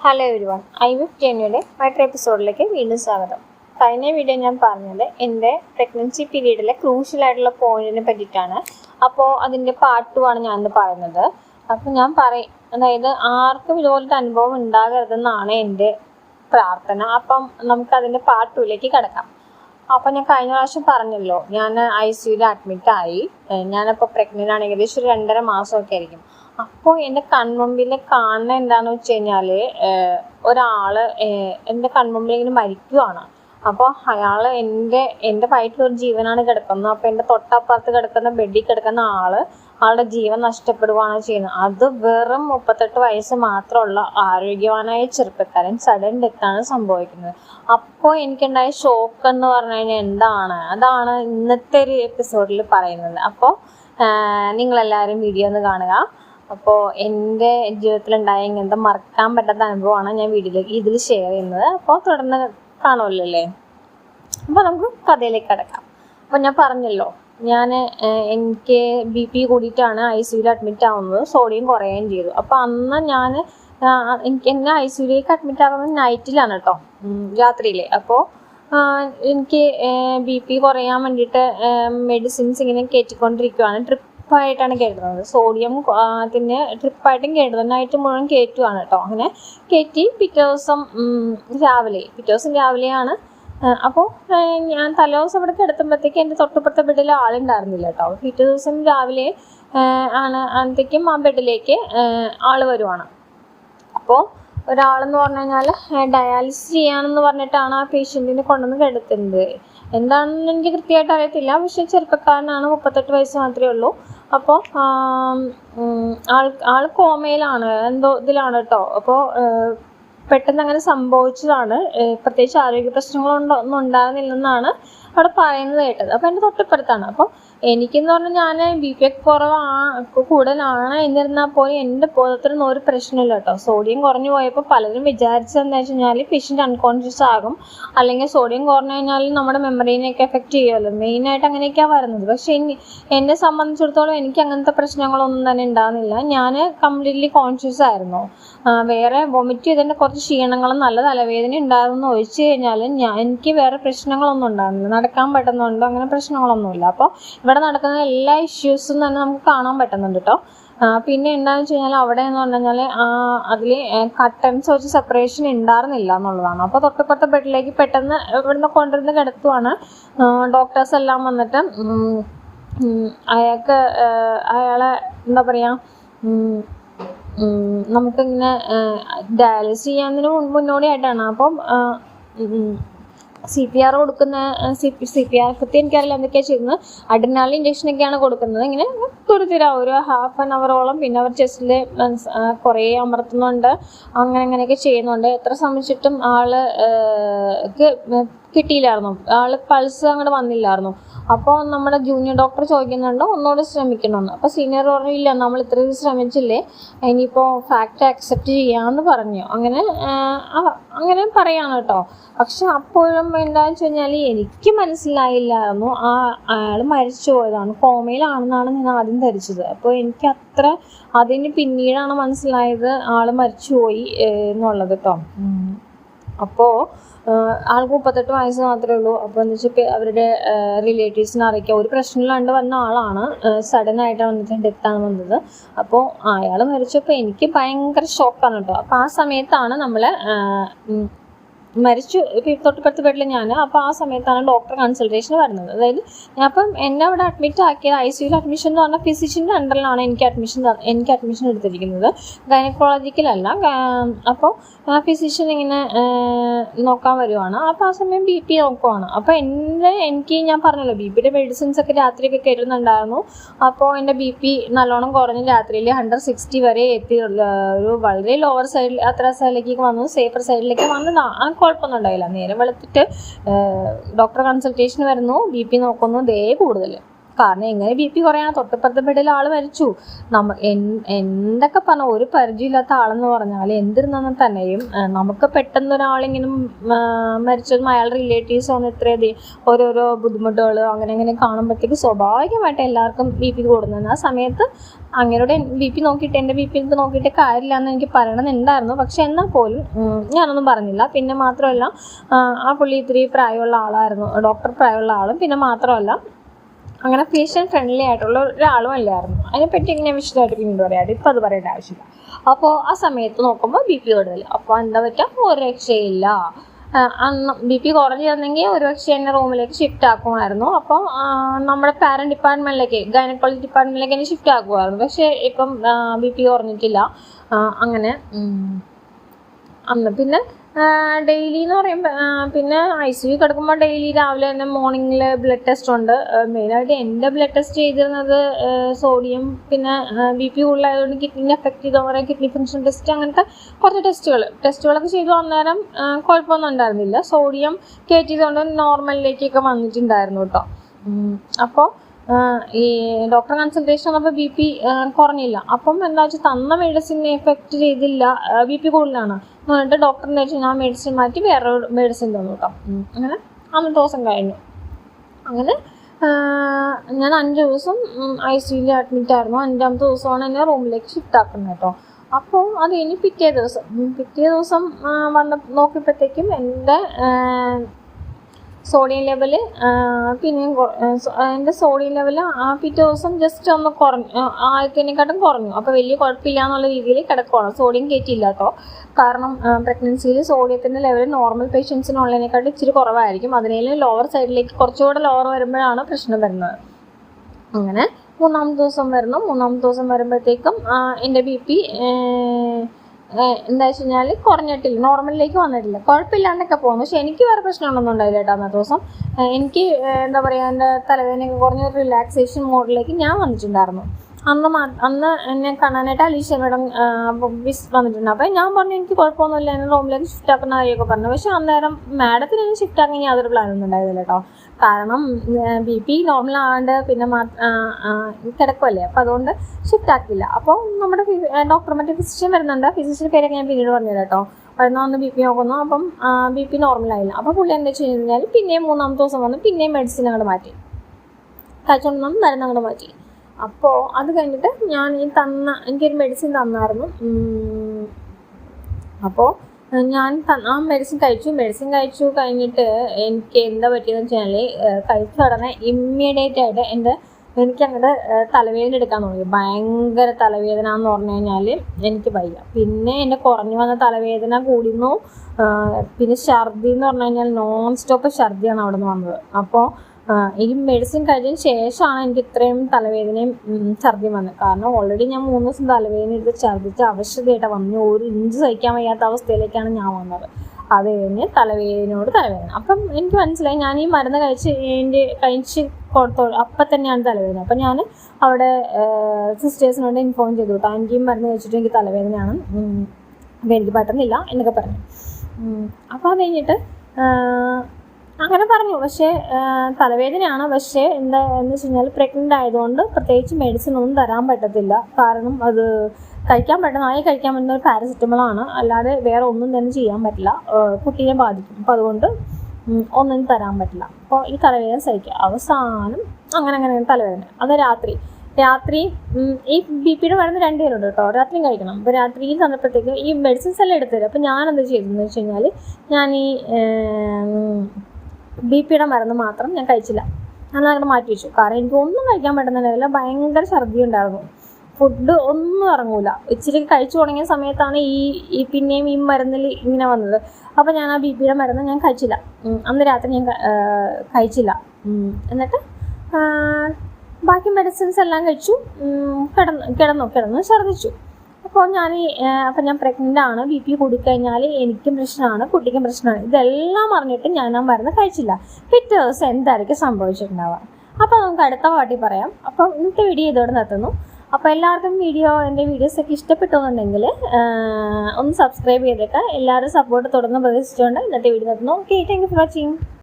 Hello everyone I വിഫ് ജെന്യുടെ മറ്റൊരു എപ്പിസോഡിലേക്ക് വീണ്ടും സ്വാഗതം. കഴിഞ്ഞ വീഡിയോ ഞാൻ പറഞ്ഞത് എന്റെ പ്രഗ്നൻസി പീരീഡിലെ ക്രൂഷ്യൽ ആയിട്ടുള്ള പോയിന്റിനെ പറ്റിയിട്ടാണ്. അപ്പോൾ അതിന്റെ പാർട്ട് ടു ആണ് ഞാൻ പറയുന്നത്. അപ്പോൾ ഞാൻ പറയും അതായത് ആർക്കും ഇതുപോലത്തെ അനുഭവം ഉണ്ടാകരുതെന്നാണ് എന്റെ പ്രാർത്ഥന. അപ്പം നമുക്ക് അതിന്റെ പാർട്ട് ടുവിലേക്ക് കിടക്കാം. അപ്പോൾ ഞാൻ കഴിഞ്ഞ പ്രാവശ്യം പറഞ്ഞല്ലോ ഞാൻ ഐ സിയുയിൽ അഡ്മിറ്റായി ഞാനപ്പോൾ പ്രഗ്നന്റ് ആണ് ഏകദേശം ഒരു രണ്ടര മാസമൊക്കെ ആയിരിക്കും. അപ്പോൾ എന്റെ കൺമുമ്പിൽ കാണുന്ന എന്താണെന്ന് വെച്ച് കഴിഞ്ഞാൽ ഒരാൾ എന്റെ കൺമുമ്പിൽ ഇങ്ങനെ മരിക്കുവാണ്. അപ്പോൾ അയാൾ എന്റെ എന്റെ വയറ്റിൽ ഒരു ജീവനാണ് കിടക്കുന്നത്. അപ്പോൾ എന്റെ തൊട്ടപ്പുറത്ത് കിടക്കുന്ന ബെഡിൽ കിടക്കുന്ന ആൾ ആളുടെ ജീവൻ നഷ്ടപ്പെടുകയാണ് ചെയ്യുന്നത്. അത് വെറും മുപ്പത്തെട്ട് വയസ്സ് മാത്രമുള്ള ആരോഗ്യവാനായ ചെറുപ്പക്കാരൻ സഡൻ ഡെത്താണ് സംഭവിക്കുന്നത്. അപ്പോൾ എനിക്കുണ്ടായ ഷോക്ക് എന്ന് പറഞ്ഞു കഴിഞ്ഞാൽ എന്താണ്? അതാണ് ഇന്നത്തെ ഒരു എപ്പിസോഡിൽ പറയുന്നത്. അപ്പോൾ നിങ്ങളെല്ലാവരും വീഡിയോ ഒന്ന് കാണുക. അപ്പോൾ എന്റെ ജീവിതത്തിലുണ്ടായ ഇങ്ങനത്തെ മറക്കാൻ പറ്റാത്ത അനുഭവമാണ് ഞാൻ വീഡിയോയിലേക്ക് ഇതിൽ ഷെയർ ചെയ്യുന്നത്. അപ്പോൾ തുടർന്ന് കാണുമല്ലോ അല്ലേ അപ്പോൾ നമുക്ക് കഥയിലേക്ക് കിടക്കാം. അപ്പോൾ ഞാൻ പറഞ്ഞല്ലോ ഞാൻ എനിക്ക് ബി പി കൂടിയിട്ടാണ് ഐ സിയുയിൽ അഡ്മിറ്റ് ആവുന്നത്. സോഡിയം കുറയുകയും ചെയ്തു. അപ്പോൾ അന്ന് ഞാൻ എനിക്ക് എന്നെ ഐ സിയുലേക്ക് അഡ്മിറ്റ് ആകുന്നത് നൈറ്റിലാണ് കേട്ടോ. രാത്രിയിൽ അപ്പോൾ എനിക്ക് ബി പി കുറയാൻ വേണ്ടിയിട്ട് മെഡിസിൻസ് ഇങ്ങനെ കയറ്റിക്കൊണ്ടിരിക്കുകയാണ് ട്രിപ്പായിട്ടാണ് കയറ്റുന്നത് സോഡിയം അതിന് ട്രിപ്പായിട്ടും കയറ്റുന്നത് നൈറ്റ് മുഴുവൻ കയറ്റുവാണ് കേട്ടോ. അങ്ങനെ കയറ്റി പിറ്റേ ദിവസം രാവിലെ പിറ്റേ ദിവസം രാവിലെയാണ്. അപ്പോൾ ഞാൻ തലേ ദിവസം ഇവിടെ കിടത്തുമ്പോഴത്തേക്ക് എന്റെ തൊട്ടപ്പുറത്തെ ബെഡിൽ ആളുണ്ടായിരുന്നില്ല കേട്ടോ. പിറ്റേ ദിവസം രാവിലെ ആണ് അന്നത്തേക്കും ആ ബെഡിലേക്ക് ആൾ വരുവാണ്. അപ്പോൾ ഒരാളെന്ന് പറഞ്ഞു കഴിഞ്ഞാൽ ഡയാലിസിസ് ചെയ്യാനെന്ന് പറഞ്ഞിട്ടാണ് ആ പേഷ്യന്റിനെ കൊണ്ടുവന്ന് കിടത്തുന്നത്. എന്താണെന്ന് എനിക്ക് കൃത്യമായിട്ട് അറിയത്തില്ല. പക്ഷെ ചെറുപ്പക്കാരനാണ് മുപ്പത്തെട്ട് വയസ്സ് മാത്രമേ ഉള്ളൂ. അപ്പോൾ ആൾ ആൾ കോമയിലാണ് എന്തോ ഇതിലാണ് കേട്ടോ അപ്പോൾ പെട്ടെന്ന് അങ്ങനെ സംഭവിച്ചതാണ്. പ്രത്യേകിച്ച് ആരോഗ്യ പ്രശ്നങ്ങളൊന്നും ഉണ്ടാകുന്നില്ലെന്നാണ് അവിടെ പറയുന്നത് കേട്ടത്. അപ്പോൾ എന്റെ തൊട്ടിപ്പുറത്താണ്. അപ്പോൾ എനിക്കെന്ന് പറഞ്ഞാൽ ഞാൻ ബി പി ഒക്കെ കുറവാണ് കൂടുതലാണ് എന്നിരുന്നാൽ പോലും എന്റെ ബോധത്തിനൊന്നും ഒരു പ്രശ്നമില്ല കേട്ടോ സോഡിയം കുറഞ്ഞു പോയപ്പോൾ പലരും വിചാരിച്ചതെന്ന് വെച്ച് പേഷ്യന്റ് അൺകോൺഷ്യസ് ആകും. അല്ലെങ്കിൽ സോഡിയം കുറഞ്ഞു കഴിഞ്ഞാൽ നമ്മുടെ മെമ്മറീനെയൊക്കെ എഫക്റ്റ് ചെയ്യുമല്ലോ മെയിനായിട്ട് അങ്ങനെയൊക്കെയാണ് വരുന്നത്. പക്ഷേ എന്നെ സംബന്ധിച്ചിടത്തോളം എനിക്ക് അങ്ങനത്തെ പ്രശ്നങ്ങളൊന്നും തന്നെ ഉണ്ടാകുന്നില്ല ഞാൻ കംപ്ലീറ്റ്ലി കോൺഷ്യസ് ആയിരുന്നു. വേറെ വൊമിറ്റ് ചെയ്തതിന്റെ കുറച്ച് ക്ഷീണങ്ങളും നല്ല തലവേദന ഉണ്ടായിരുന്നു ഒഴിച്ചു കഴിഞ്ഞാൽ എനിക്ക് വേറെ പ്രശ്നങ്ങളൊന്നും ഉണ്ടാകുന്നില്ല നടക്കാൻ പറ്റുന്നുണ്ടോ അങ്ങനെ പ്രശ്നങ്ങളൊന്നുമില്ല. അപ്പോൾ ഇവിടെ നടക്കുന്ന എല്ലാ ഇഷ്യൂസും തന്നെ നമുക്ക് കാണാൻ പറ്റുന്നുണ്ട് കേട്ടോ പിന്നെ എന്താണെന്ന് വെച്ച് കഴിഞ്ഞാൽ അവിടെ എന്ന് പറഞ്ഞു കഴിഞ്ഞാൽ അതിൽ കട്ടൻസ് വെച്ച് സെപ്പറേഷൻ ഉണ്ടായിരുന്നില്ല എന്നുള്ളതാണ്. അപ്പോൾ തൊട്ടപ്പുറത്തെ ബെഡിലേക്ക് പെട്ടെന്ന് ഇവിടുന്ന് കൊണ്ടുവരുന്ന കിടത്തുവാണ്. ഡോക്ടേഴ്സ് എല്ലാം വന്നിട്ട് അയാൾക്ക് അയാളെ എന്താ പറയുക നമുക്കിങ്ങനെ ഡയാലിസിസ് ചെയ്യാന്നതിന് മുന്നോടിയായിട്ടാണ്. അപ്പം സി പി ആർ കൊടുക്കുന്ന C P C P R കൃത്യം എനിക്കറിയില്ല എന്തൊക്കെയാണ് ചെയ്യുന്നത്. അഡിനാൾ ഇഞ്ചക്ഷനൊക്കെയാണ് കൊടുക്കുന്നത്. ഇങ്ങനെ തുരുത്തിര ഒരു ഹാഫ് ആൻ അവറോളം പിന്നെ അവർ ചെസ്റ്റിൽ കുറേ അമർത്തുന്നുണ്ട്. അങ്ങനെ അങ്ങനെയൊക്കെ ചെയ്യുന്നുണ്ട്. എത്ര ശ്രമിച്ചിട്ടും ആൾ കിട്ടിയില്ലായിരുന്നു. ആൾ പൾസ് അങ്ങോട്ട് വന്നില്ലായിരുന്നു. അപ്പോൾ നമ്മുടെ ജൂനിയർ ഡോക്ടർ ചോദിക്കുന്നുണ്ട് ഒന്നുകൂടെ ശ്രമിക്കണമെന്ന് അപ്പോൾ സീനിയർ പറഞ്ഞില്ല നമ്മൾ ഇത്രയും ശ്രമിച്ചില്ലേ ഇനിയിപ്പോൾ ഫാക്റ്റ് അക്സെപ്റ്റ് ചെയ്യാമെന്ന് പറഞ്ഞു. അങ്ങനെ അങ്ങനെ പറയാണ് കേട്ടോ. പക്ഷെ അപ്പോഴും എന്താണെന്ന് വെച്ച് കഴിഞ്ഞാൽ എനിക്ക് മനസ്സിലായില്ലായിരുന്നു ആ അയാൾ മരിച്ചു പോയതാണ്. കോമയിലാണെന്നാണ് ഞാൻ ആദ്യം ധരിച്ചത്. അപ്പോൾ എനിക്ക് അത്ര അതിന് പിന്നീടാണ് മനസ്സിലായത് ആൾ മരിച്ചുപോയി എന്നുള്ളത് കേട്ടോ. അപ്പോൾ ആൾക്ക് മുപ്പത്തെട്ട് വയസ്സ് മാത്രമേ ഉള്ളൂ. അപ്പോൾ എന്ന് വെച്ചാൽ അവരുടെ റിലേറ്റീവ്സിനെ അറിയിക്കുക. ഒരു പ്രശ്നമില്ലാണ്ട് വന്ന ആളാണ്. സഡൻ ആയിട്ട് വന്നിട്ട് ഡെത്താണ് വന്നത്. അപ്പോൾ അയാൾ മരിച്ചപ്പോൾ എനിക്ക് ഭയങ്കര ഷോക്കാണ് കേട്ടോ. അപ്പോൾ ആ സമയത്താണ് നമ്മൾ മരിച്ചു തൊട്ടിപ്പുറത്ത് ബെഡിൽ ഞാൻ അപ്പോൾ ആ സമയത്താണ് ഡോക്ടർ കൺസൾട്ടേഷൻ വരുന്നത്. അതായത് ഞാൻ അപ്പം എന്നെ അവിടെ അഡ്മിറ്റ് ആക്കിയത് ഐ സിയുയിൽ അഡ്മിഷൻ എന്ന് പറഞ്ഞാൽ ഫിസിഷ്യന്റെ അണ്ടറിലാണ് എനിക്ക് അഡ്മിഷൻ എനിക്ക് അഡ്മിഷൻ എടുത്തിരിക്കുന്നത്. ഗൈനക്കോളജിക്കലല്ല അപ്പോൾ ആ ഫിസിഷ്യൻ ഇങ്ങനെ നോക്കാൻ വരുവാണ്. അപ്പോൾ ആ സമയം ബി പി നോക്കുവാണ്. അപ്പോൾ എന്റെ എനിക്ക് ഞാൻ പറഞ്ഞല്ലോ ബി പിയുടെ മെഡിസിൻസ് ഒക്കെ രാത്രിയൊക്കെ കയറുന്നുണ്ടായിരുന്നു അപ്പോൾ എന്റെ ബി പി നല്ലോണം കുറഞ്ഞ് രാത്രിയിൽ ഹൺഡ്രഡ് സിക്സ്റ്റി വരെ എത്തി. ഒരു വളരെ ലോവർ സൈഡിൽ അത്ര സൈഡിലേക്ക് വന്നു സേഫർ സൈഡിലേക്ക് വന്നതാണ് കുഴപ്പമൊന്നും ഉണ്ടായില്ല നേരെ വെളുത്തിട്ട് ഡോക്ടർ കൺസൾട്ടേഷൻ വരുന്നു ബി പി നോക്കുന്നു ദേ കൂടുതൽ കാരണം എങ്ങനെ ബി പി കുറയാണ് തൊട്ടപ്പുറത്തെ ബെഡിൽ ആൾ മരിച്ചു. നമ്മ എന്തൊക്കെ പറഞ്ഞ ഒരു പരിചയമില്ലാത്ത ആളെന്ന് പറഞ്ഞാൽ എന്തിരുന്നെന്ന് തന്നെയും നമുക്ക് പെട്ടെന്ന് ഒരാളിങ്ങനെ മരിച്ചതും അയാളുടെ റിലേറ്റീവ്സ് ആണ് ഇത്രയധികം ഓരോരോ ബുദ്ധിമുട്ടുകൾ അങ്ങനെ അങ്ങനെ കാണുമ്പോഴത്തേക്ക് സ്വാഭാവികമായിട്ട് എല്ലാവർക്കും ബി പി കൂടുന്നത് ആ സമയത്ത് അങ്ങനെയുടെ ബി പി നോക്കിയിട്ട് എന്റെ ബി പി നോക്കിയിട്ട് കാര്യമില്ല എന്ന് എനിക്ക് പറയണമെന്നുണ്ടായിരുന്നു പക്ഷെ എന്നാൽ പോലും ഞാനൊന്നും പറഞ്ഞില്ല. പിന്നെ മാത്രമല്ല ആ പുള്ളി ഇത്തിരി പ്രായമുള്ള ആളായിരുന്നു. ഡോക്ടർ പ്രായമുള്ള ആളും പിന്നെ മാത്രമല്ല അങ്ങനെ പേഷ്യൻ ഫ്രണ്ട്ലി ആയിട്ടുള്ള ഒരാളും അല്ലായിരുന്നു. അതിനെപ്പറ്റി ഇങ്ങനെ വിശദമായിട്ട് പിന്നീട് പറയാം. ഇപ്പം അത് പറയേണ്ട ആവശ്യമില്ല. അപ്പോൾ ആ സമയത്ത് നോക്കുമ്പോൾ ബി പി കൂടുതൽ. അപ്പോൾ എന്താ പറ്റുക ഒരു രക്ഷയില്ല. അന്ന് ബി പി കുറഞ്ഞു തന്നെങ്കിൽ ഒരു പക്ഷേ എന്നെ റൂമിലേക്ക് ഷിഫ്റ്റ് ആക്കുമായിരുന്നു. അപ്പം നമ്മുടെ പാരന്റ് ഡിപ്പാർട്ട്മെന്റിലേക്ക് ഗൈനക്കോളജി ഡിപ്പാർട്ട്മെന്റിലേക്ക് എന്നെ ഷിഫ്റ്റ് ആക്കുമായിരുന്നു. പക്ഷേ ഇപ്പം ബി പി കുറഞ്ഞിട്ടില്ല. അങ്ങനെ അന്ന്. പിന്നെ ഡെയിലി എന്ന് പറയുമ്പോൾ പിന്നെ ഐ സി യു കിടക്കുമ്പോൾ ഡെയിലി രാവിലെ തന്നെ മോർണിംഗിൽ ബ്ലഡ് ടെസ്റ്റ് ഉണ്ട്. മെയിനായിട്ട് എന്റെ ബ്ലഡ് ടെസ്റ്റ് ചെയ്തിരുന്നത് സോഡിയം പിന്നെ ബി പി കൂടുതലായതുകൊണ്ട് കിഡ്നിനെ എഫക്ട് ചെയ്ത കുറേ കിഡ്നി ഫംഗ്ഷൻ ടെസ്റ്റ് അങ്ങനത്തെ കുറച്ച് ടെസ്റ്റുകൾ ടെസ്റ്റുകളൊക്കെ ചെയ്തു അന്നേരം ആ, കുഴപ്പമൊന്നും ഉണ്ടായിരുന്നില്ല. സോഡിയം കയറ്റിയതുകൊണ്ട് നോർമലിലേക്കൊക്കെ വന്നിട്ടുണ്ടായിരുന്നു കേട്ടോ അപ്പോൾ ഈ ഡോക്ടർ കൺസൾട്ടേഷൻ വന്നപ്പോൾ ബി പി കുറഞ്ഞില്ല. അപ്പം എന്താ വെച്ചാൽ തന്ന മെഡിസിൻ എഫക്ട് ചെയ്തില്ല. ബി പി കൂടുതലാണ്. എന്ന് പറഞ്ഞിട്ട് ഡോക്ടറിനെ വെച്ച് ഞാൻ മെഡിസിൻ മാറ്റി വേറെ മെഡിസിൻ തന്നു കേട്ടോ. അങ്ങനെ അന്നത്തെ ദിവസം കഴിഞ്ഞു. അങ്ങനെ ഞാൻ അഞ്ച് ദിവസം ഐ സിയിൽ അഡ്മിറ്റ് ആയിരുന്നു. അഞ്ചാമത്തെ ദിവസമാണ് എന്നെ റൂമിലേക്ക് ഷിഫ്റ്റ് ആക്കുന്നത് കേട്ടോ അപ്പോൾ അത് കഴിഞ്ഞ് പിറ്റേ ദിവസം പിറ്റേ ദിവസം വന്ന നോക്കിയപ്പോഴത്തേക്കും എന്റെ സോഡിയം ലെവൽ പിന്നെയും എന്റെ സോഡിയം ലെവൽ ആ പിറ്റേ ദിവസം ജസ്റ്റ് ഒന്ന് കുറഞ്ഞു ആദ്യത്തേനെക്കാട്ടും കുറഞ്ഞു. അപ്പോൾ വലിയ കുഴപ്പമില്ല എന്നുള്ള രീതിയിൽ കിടക്കുവാണ്. സോഡിയം കയറ്റിയില്ല കേട്ടോ കാരണം പ്രഗ്നൻസിയിൽ സോഡിയത്തിന്റെ ലെവൽ നോർമൽ പേഷ്യൻസിനുള്ളതിനെക്കാട്ടും ഇച്ചിരി കുറവായിരിക്കും. അതിനേലും ലോവർ സൈഡിലേക്ക് കുറച്ചുകൂടെ ലോവർ വരുമ്പോഴാണ് പ്രശ്നം വരുന്നത്. അങ്ങനെ മൂന്നാമത്തെ ദിവസം വരുന്നു. മൂന്നാമത്തെ ദിവസം വരുമ്പോഴത്തേക്കും എന്റെ ബി പി എന്താ വെച്ച് കഴിഞ്ഞാൽ കുറഞ്ഞിട്ടില്ല. നോർമലിലേക്ക് വന്നിട്ടില്ല. കുഴപ്പമില്ലാണ്ടൊക്കെ പോകുന്നു. പക്ഷെ എനിക്ക് വേറെ പ്രശ്നങ്ങളൊന്നും ഉണ്ടായില്ല കേട്ടോ അന്നത്തെ ദിവസം. എനിക്ക് എന്താ പറയുക എന്റെ തലവേദനയൊക്കെ കുറഞ്ഞ റിലാക്സേഷൻ മോഡിലേക്ക് ഞാൻ വന്നിട്ടുണ്ടായിരുന്നു. അന്ന് അന്ന് എന്നെ കാണാനായിട്ട് അലീഷ മേഡം വിസ് വന്നിട്ടുണ്ട്. അപ്പം ഞാൻ പറഞ്ഞു എനിക്ക് കുഴപ്പമൊന്നുമില്ല. എന്നെ റൂമിലേക്ക് ഷിഫ്റ്റ് ആക്കുന്ന കാര്യമൊക്കെ പറഞ്ഞു. പക്ഷെ അന്നേരം മാഡത്തിന് ഷിഫ്റ്റ് ആക്കാൻ യാതൊരു പ്ലാനൊന്നും ഉണ്ടായിരുന്നില്ല കേട്ടോ. കാരണം ബി പി നോർമൽ ആവാണ്ട് പിന്നെ കിടക്കുമല്ലേ അപ്പം അതുകൊണ്ട് ഷിഫ്റ്റ് ആക്കില്ല. അപ്പോൾ നമ്മുടെ ഡോക്ടർ മറ്റേ ഫിസിഷ്യൻ വരുന്നുണ്ട്. ഫിസിഷ്യൻ പേരൊക്കെ ഞാൻ പിന്നീട് പറഞ്ഞു കേട്ടോ. വരുന്ന വന്ന് ബി പി നോക്കുന്നു. അപ്പം ബി പി നോർമലായില്ല. അപ്പോൾ പുള്ളി എന്താ വെച്ച് കഴിഞ്ഞാൽ പിന്നെയും മൂന്നാമത്തെ ദിവസം വന്ന് പിന്നെയും മെഡിസിൻ അങ്ങോട്ട് മാറ്റി. കഴിച്ചുകൊണ്ടൊന്നും മരുന്ന് അങ്ങോട്ട് മാറ്റി. അപ്പോൾ അത് കഴിഞ്ഞിട്ട് ഞാൻ ഈ തന്ന എനിക്കൊരു മെഡിസിൻ തന്നായിരുന്നു. അപ്പോൾ ഞാൻ ആ മെഡിസിൻ കഴിച്ചു മെഡിസിൻ കഴിച്ചു കഴിഞ്ഞിട്ട് എനിക്ക് എന്താ പറ്റിയെന്ന് വെച്ചാൽ കഴിച്ചു തുടങ്ങി ഇമ്മീഡിയറ്റ് ആയിട്ട് എന്റെ എനിക്ക് അങ്ങോട്ട് തലവേദന എടുക്കാൻ തുടങ്ങി. ഭയങ്കര തലവേദന എന്ന് പറഞ്ഞു കഴിഞ്ഞാൽ എനിക്ക് വയ്യ. പിന്നെ എന്റെ കുറഞ്ഞു വന്ന തലവേദന കൂടിന്നു. പിന്നെ ഛർദി എന്ന് പറഞ്ഞു കഴിഞ്ഞാൽ നോൺ സ്റ്റോപ്പ് ഛർദിയാണ് അവിടെ നിന്ന് വന്നത്. അപ്പോൾ ഈ മെഡിസിൻ കഴിഞ്ഞ ശേഷമാണ് എനിക്ക് ഇത്രയും തലവേദനയും ഛർദിയും വന്നത്. കാരണം ഓൾറെഡി ഞാൻ മൂന്ന് ദിവസം തലവേദന എടുത്ത് ഛർദിച്ച് അവശതയായിട്ട് വന്നു. ഒരു ഇഞ്ച് സഹിക്കാൻ വയ്യാത്ത അവസ്ഥയിലേക്കാണ് ഞാൻ വന്നത്. അത് കഴിഞ്ഞ് തലവേദനയോട് തലവേദന. അപ്പം എനിക്ക് മനസ്സിലായി ഞാൻ ഈ മരുന്ന് കഴിച്ച് എന്റെ കഴിച്ച് കൊടുത്തോ അപ്പം തന്നെയാണ് തലവേദന. അപ്പം ഞാൻ അവിടെ സിസ്റ്റേഴ്സിനോട് ഇൻഫോം ചെയ്തു. കേട്ടോ എനിക്ക് ഈ മരുന്ന് കഴിച്ചിട്ട് എനിക്ക് തലവേദനയാണ്. അപ്പം എനിക്ക് പറ്റുന്നില്ല എന്നൊക്കെ പറഞ്ഞു. അപ്പോൾ അത് കഴിഞ്ഞിട്ട് അങ്ങനെ പറഞ്ഞു. പക്ഷേ തലവേദനയാണ്. പക്ഷേ എന്താ എന്ന് വെച്ച് കഴിഞ്ഞാൽ പ്രഗ്നന്റ് ആയതുകൊണ്ട് പ്രത്യേകിച്ച് മെഡിസിൻ ഒന്നും തരാൻ പറ്റത്തില്ല. കാരണം അത് കഴിക്കാൻ പറ്റുന്ന ആയി കഴിക്കാൻ പറ്റുന്ന ഒരു പാരസെറ്റമോളാണ് അല്ലാതെ വേറെ ഒന്നും തന്നെ ചെയ്യാൻ പറ്റില്ല. കുട്ടീനെ ബാധിക്കും. അപ്പോൾ അതുകൊണ്ട് ഒന്നും തരാൻ പറ്റില്ല. അപ്പോൾ ഈ തലവേദന സഹിക്കുക. അവസാനം അങ്ങനെ അങ്ങനെ തലവേദന. അത് രാത്രി. രാത്രി ഈ ബി പിയുടെ മരുന്ന് രണ്ട് പേരുണ്ട് കേട്ടോ. രാത്രിയും കഴിക്കണം. അപ്പോൾ രാത്രി തന്നപ്പോഴത്തേക്കും ഈ മെഡിസിൻസ് എല്ലാം എടുത്തു തരും. അപ്പോൾ ഞാൻ ചെയ്തെന്ന് വെച്ച് കഴിഞ്ഞാൽ ഞാൻ ഈ ബി പിയുടെ മരുന്ന് മാത്രം ഞാൻ കഴിച്ചില്ല. ഞാൻ അങ്ങനെ മാറ്റി വെച്ചു. കാരണം എനിക്ക് ഒന്നും കഴിക്കാൻ പറ്റുന്നില്ല ഭയങ്കര ഛർദി ഉണ്ടായിരുന്നു. ഫുഡ് ഒന്നും ഇറങ്ങൂല. ഇച്ചിരി കഴിച്ചു തുടങ്ങിയ സമയത്താണ് ഈ ഈ പിന്നെയും ഈ മരുന്നിൽ ഇങ്ങനെ വന്നത്. അപ്പോൾ ഞാൻ ആ ബി പിയുടെ മരുന്ന് ഞാൻ കഴിച്ചില്ല. അന്ന് രാത്രി ഞാൻ കഴിച്ചില്ല. എന്നിട്ട് ബാക്കി മെഡിസിൻസ് എല്ലാം കഴിച്ചു. കിടന്നു കിടന്നു കിടന്നു ഛർദ്ദിച്ചു അപ്പോൾ ഞാൻ ഈ അപ്പം ഞാൻ പ്രഗ്നന്റ് ആണ് ബി പി കൂടിക്കഴിഞ്ഞാൽ എനിക്കും പ്രശ്നമാണ് കുട്ടിക്കും പ്രശ്നമാണ്. ഇതെല്ലാം അറിഞ്ഞിട്ട് ഞാൻ ആ മരുന്ന് കഴിച്ചില്ല. പിറ്റേ ദിവസം എന്തായിരിക്കും സംഭവിച്ചിട്ടുണ്ടാവുക? അപ്പോൾ നമുക്ക് അടുത്ത പാട്ടി പറയാം. അപ്പം ഇന്നത്തെ വീഡിയോ ഇതോടെ നിർത്തുന്നു. അപ്പോൾ എല്ലാവർക്കും വീഡിയോ എന്റെ വീഡിയോസൊക്കെ ഇഷ്ടപ്പെട്ടു ഒന്ന് സബ്സ്ക്രൈബ് ചെയ്തേക്കാം. എല്ലാവരും സപ്പോർട്ട് തുടർന്ന് പ്രതീക്ഷിച്ചുകൊണ്ട് ഇന്നത്തെ വീഡിയോ നിർത്തുന്നു. Okay thank you for watching